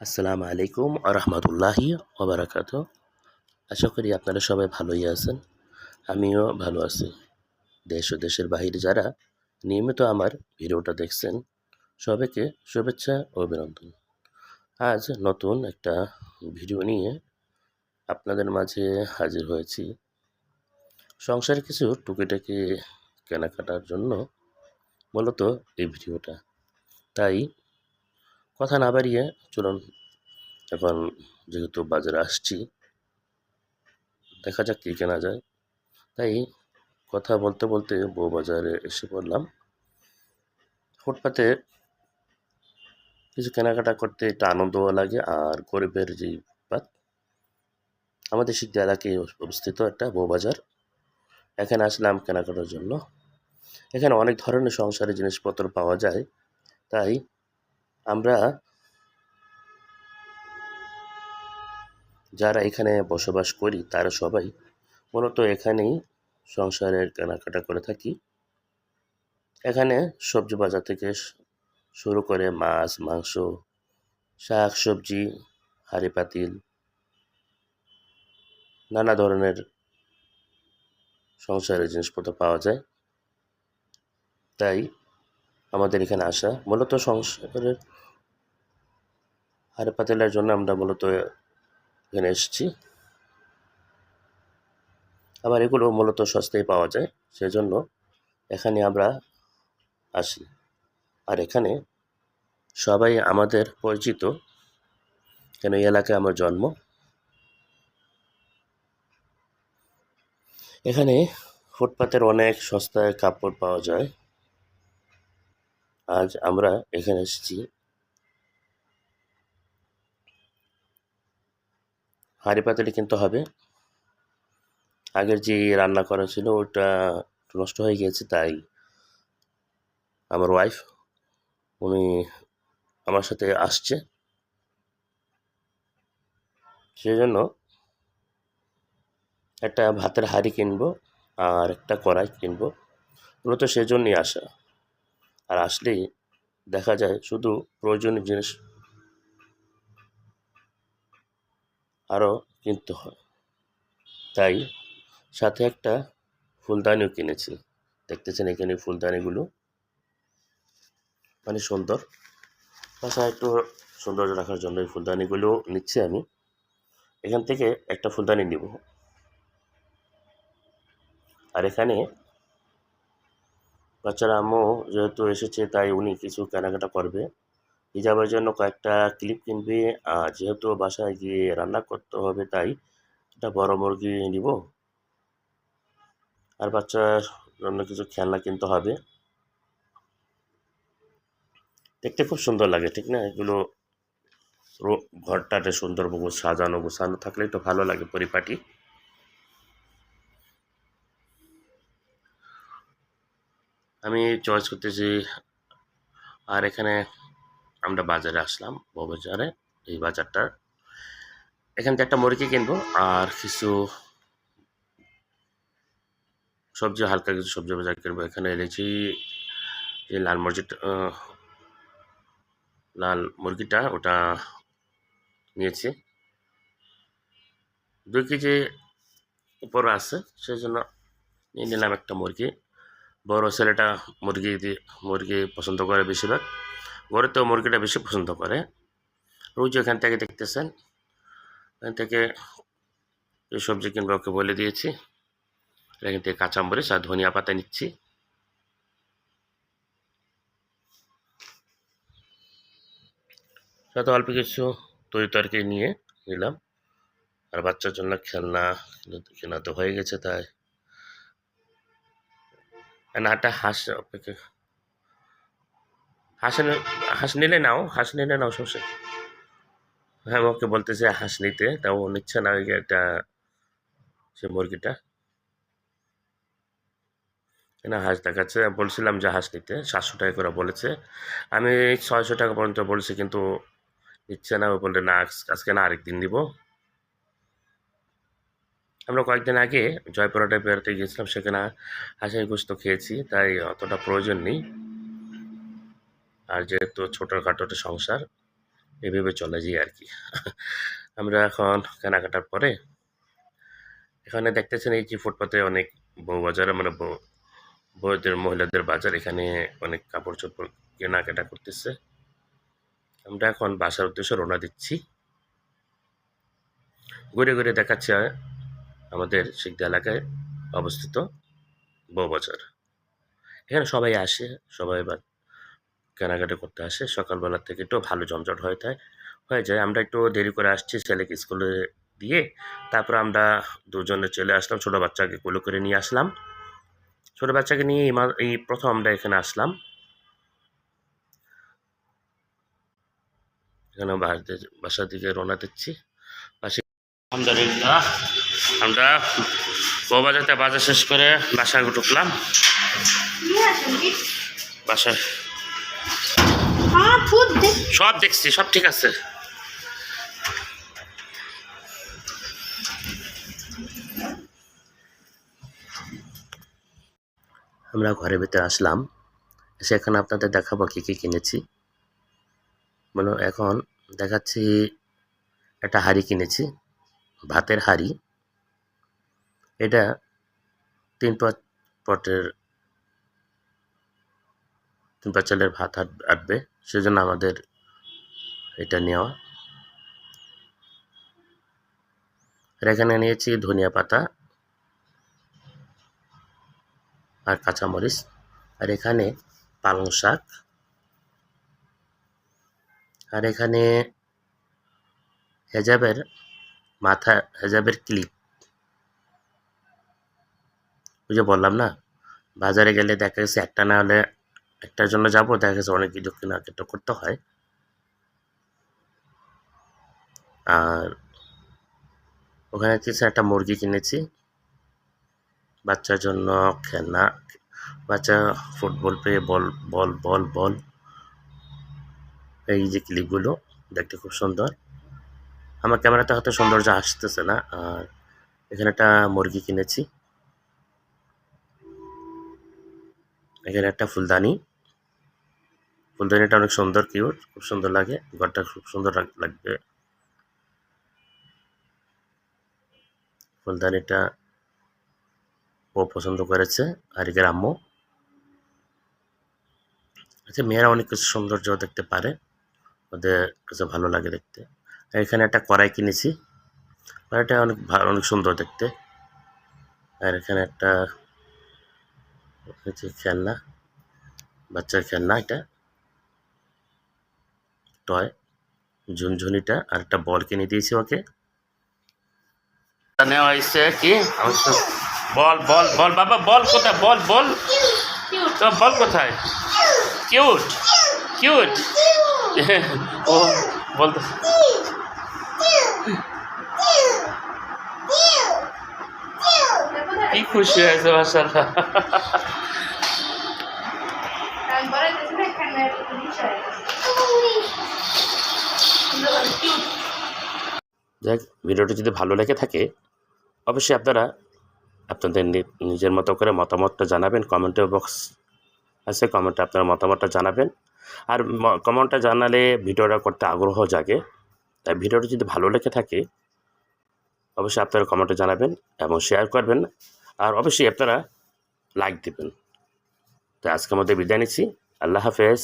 আসসালামু আলাইকুম আরহামতুল্লাহি ওবরাকাত আশা করি আপনারা সবাই ভালোই আছেন, আমিও ভালো আছি। দেশ ও দেশের বাহিরে যারা নিয়মিত আমার ভিডিওটা দেখছেন, সবাইকে শুভেচ্ছা ও অভিনন্দন। আজ নতুন একটা ভিডিও নিয়ে আপনাদের মাঝে হাজির হয়েছি। সংসারে কিছু টুকিটাকি কেনাকাটার জন্য মূলত এই ভিডিওটা। তাই কথা না বাড়িয়ে চলুন, এখন যেহেতু বাজারে আসছি, দেখা যাক কী কেনা যায়। তাই কথা বলতে বলতে বউ বাজারে এসে পড়লাম। ফুটপাতে কিছু কেনাকাটা করতে একটা আনন্দও লাগে আর গরিবের যে ফুটপাত আমাদের শিক্ষা এলাকায় অবস্থিত একটা বউ বাজার। এখানে আসলাম কেনাকাটার জন্য। এখানে অনেক ধরনের সংসারের জিনিসপত্র পাওয়া যায়। তাই আমরা যারা এখানে বসবাস করি, তারা সবাই মূলত এখানেই সংসারের কেনাকাটা করে থাকি। এখানে সবজি বাজার থেকে শুরু করে মাছ, মাংস, শাক, সবজি, হাঁড়ি, পাতিল, নানা ধরনের সংসারের জিনিসপত্র পাওয়া যায়। তাই আমাদের এখানে আসা। মূলত সংসারের হাঁড়ি পাতিলের জন্য আমরা মূলত এখানে এসেছি। আবার এগুলো মূলত সস্তায় পাওয়া যায়, সেজন্য এখানে আমরা আসি। আর এখানে সবাই আমাদের পরিচিত, কেন এই এলাকায় আমার জন্ম। এখানে ফুটপাতের অনেক সস্তায় কাপড় পাওয়া যায়। আজ আমরা এখানে এসেছি। হাঁড়ি পাতিলে কিনতে হবে। আগের যে রান্না করা ছিল, ওটা নষ্ট হয়ে গিয়েছে, তাই আমার ওয়াইফ উনি আমার সাথে আসছে। সেই জন্য একটা ভাতের হাঁড়ি কিনবো আর একটা কড়াই কিনবো। মূলত সেজন্যই আসা। আর আসলেই দেখা যায় শুধু প্রয়োজনীয় জিনিস আরও কিনতে হয়। তাই সাথে একটা ফুলদানিও কিনেছি। দেখতেছেন এখানে ফুলদানিগুলো? মানে সুন্দর। বাসায় একটু সৌন্দর্য রাখার জন্য এই ফুলদানিগুলো নিচ্ছি আমি। এখান থেকে একটা ফুলদানি নিব। আর এখানে বাচ্চারা আম্মু যেহেতু এসেছে, তাই উনি কিছু কেনাকাটা করবে। হিজাবের জন্য কয়েকটা ক্লিপ কিনবে। আর যেহেতু বাসায় গিয়ে রান্না করতে হবে, তাই একটা বড় মুরগি নিব। আর বাচ্চার জন্য কিছু খেলনা কিনতে হবে। দেখতে খুব সুন্দর লাগে, ঠিক না? এগুলো ঘরটাতে সুন্দর সাজানো গোছানো থাকলে তো ভালো লাগে পরিপাটি। আমি চয়েস করতেছি, আর এখানে আমরা বাজারে আসলাম, বাজারে, এই বাজারটার। এখান থেকে একটা মুরগি কিনবো, আর কিছু সবজি, হালকা কিছু সবজি বাজার কিনবো। এখানে এনেছি যে লাল মুরগিটা লাল মুরগিটা, ওটা নিয়েছি। দুই কেজি উপর আছে সেই জন্য নিয়ে নিলাম একটা মুরগি। বড় ছেলেটা মুরগি মুরগি পছন্দ করে বেশিরভাগ। ঘরে তো মুরগিটা বেশি পছন্দ করে। রোজ এখান থেকে দেখতেছেন। এখান থেকে সবজি কিনবো ওকে বলে দিয়েছি। এখান থেকে কাঁচামরিচ আর ধনিয়া পাতা নিচ্ছি। সাথে অল্প কিছু তরি তরকারি নিয়ে নিলাম। আর বাচ্চার জন্য খেলনা কেনা তো হয়ে গেছে তাই। নাটা হাঁস অপেক্ষা। হাঁস হাঁস নিলে নাও, হাঁস নিলে নাও, সমস্যা হ্যাঁ ওকে বলতেছে হাঁস নিতে, তাও নিচ্ছে না এটা সে মুরগিটা। না, হাঁস দেখাচ্ছে বলছিলাম যে হাঁস নিতে, সাতশো টাকা করে বলেছে। আমি ছয়শো টাকা পর্যন্ত বলছি, কিন্তু নিচ্ছে না, ও বললে, না আজকে না, আরেকদিন দিব আমরা কয়েকদিন আগে জয়পুরহাটে বেড়াতে গিয়েছিলাম, সেখানে হাঁসের গোস্ত খেয়েছি, তাই অতটা প্রয়োজন নেই। আর যেহেতু ছোটোখাটো একটা সংসার, এভাবে চলে যাই আর কি। আমরা এখন কেনাকাটার পরে, এখানে দেখতেছেন এই যে ফুটপাতে অনেক বউ বাজার মানে বউ, বউদের, মহিলাদের বাজার, এখানে অনেক কাপড় চোপড় কেনাকাটা করতেছে। আমরা এখন বাসার উদ্দেশ্যে রওনা দিচ্ছি। ঘুরে ঘুরে দেখাচ্ছে আমাদের শিখদা এলাকায় অবস্থিত বউবাজার এখানে সবাই আসে, সবাই কেনাকাটা করতে আসে। সকালবেলা থেকে একটু ভালো জমজট হয়ে যায় হয়ে যায়। আমরা একটু দেরি করে আসছি ছেলেকে স্কুলে দিয়ে। তারপর আমরা দুজনে চলে আসলাম, ছোটো বাচ্চাকে কোলে করে নিয়ে আসলাম। ছোটো বাচ্চাকে নিয়ে এই প্রথম আমরা এখানে আসলাম। এখানে বাসার দিকে রওনা দিচ্ছি। আলহামদুলিল্লাহ আমরা বৌবাজারতে বাজার শেষ করে বাসায় ঢুকলাম। বাসায় সব দেখছি, সব ঠিক আছে। আমরা ঘরের ভিতরে আসলাম। সেখানে আপনাদের দেখাবো কী কী কিনেছি। মানে এখন দেখাচ্ছি একটা হাড়ি কিনেছি, ভাতের হাড়ি। এটা তিন পাঁচ পটের তিন পাঁচ চালের ভাত আট- আটবে। সেজন্য আমাদের এটা নেওয়া। আর এখানে নিয়েছি ধনিয়া পাতা আর কাঁচামরিচ। আর এখানে পালং শাক। আর এখানে হেজাবের মাথা, হেজাবের ক্লিপ। ওই যে বললাম না, বাজারে গেলে দেখা গেছে একটা না হলে একটার জন্য যাব, দেখা গেছে অনেক কিছু কেনাকাটা করতে হয়। আর ওখানে কিছু একটা মুরগি কিনেছি, বাচ্চার জন্য খেলনা, বাচ্চা ফুটবল পেয়ে বল বল বল বল। এই যে ক্লিপগুলো দেখতে খুব সুন্দর। আমার ক্যামেরাতে হয়তো সৌন্দর্য আসতেছে না, আর এখানে একটা মুরগি কিনেছি। এখানে একটা ফুলদানি। ফুলদানিটা অনেক সুন্দর কিউট খুব সুন্দর লাগে। ঘরটা খুব সুন্দর লাগ- লাগবে। ফুলদানিটা ও পছন্দ করেছে আর আম্মু। আচ্ছা মেয়েরা অনেক কিছু সৌন্দর্য দেখতে পারে। ওদের কাছে ভালো লাগে দেখতে। এখানে একটা কড়াই কিনেছি। কড়াইটা অনেক ভালো অনেক সুন্দর দেখতে। আর এখানে একটা হচ্ছে খেলনা বাচ্চার খেলনা এটা টয় ঝুনঝুনিটা আর একটা বল কিনে দিয়েছি ওকে। নেওয়া হয়েছে কি? বল বল বল বাবা বল কোথায়? বল বল তো বল কোথায়? কিউট কিউট ও বলতে। কি খুশি হয়েছে মাসাল্লাহ যাক, ভিডিওটি যদি ভালো লেগে থাকে, অবশ্যই আপনারা আপনাদের নিজের মতো করে মতামতটা জানাবেন কমেন্টে বক্স আছে কমেন্টে আপনার মতামতটা জানাবেন। আর কমেন্টটা জানালে ভিডিওটা করতে আগ্রহ জাগে। তাই ভিডিওটি যদি ভালো লেগে থাকে, অবশ্যই আপনারা কমেন্টে জানাবেন এবং শেয়ার করবেন। আর অবশ্যই আপনারা লাইক দেবেন। তো আজকে আমাদের বিদায় নিচ্ছি। আল্লাহ হাফেজ।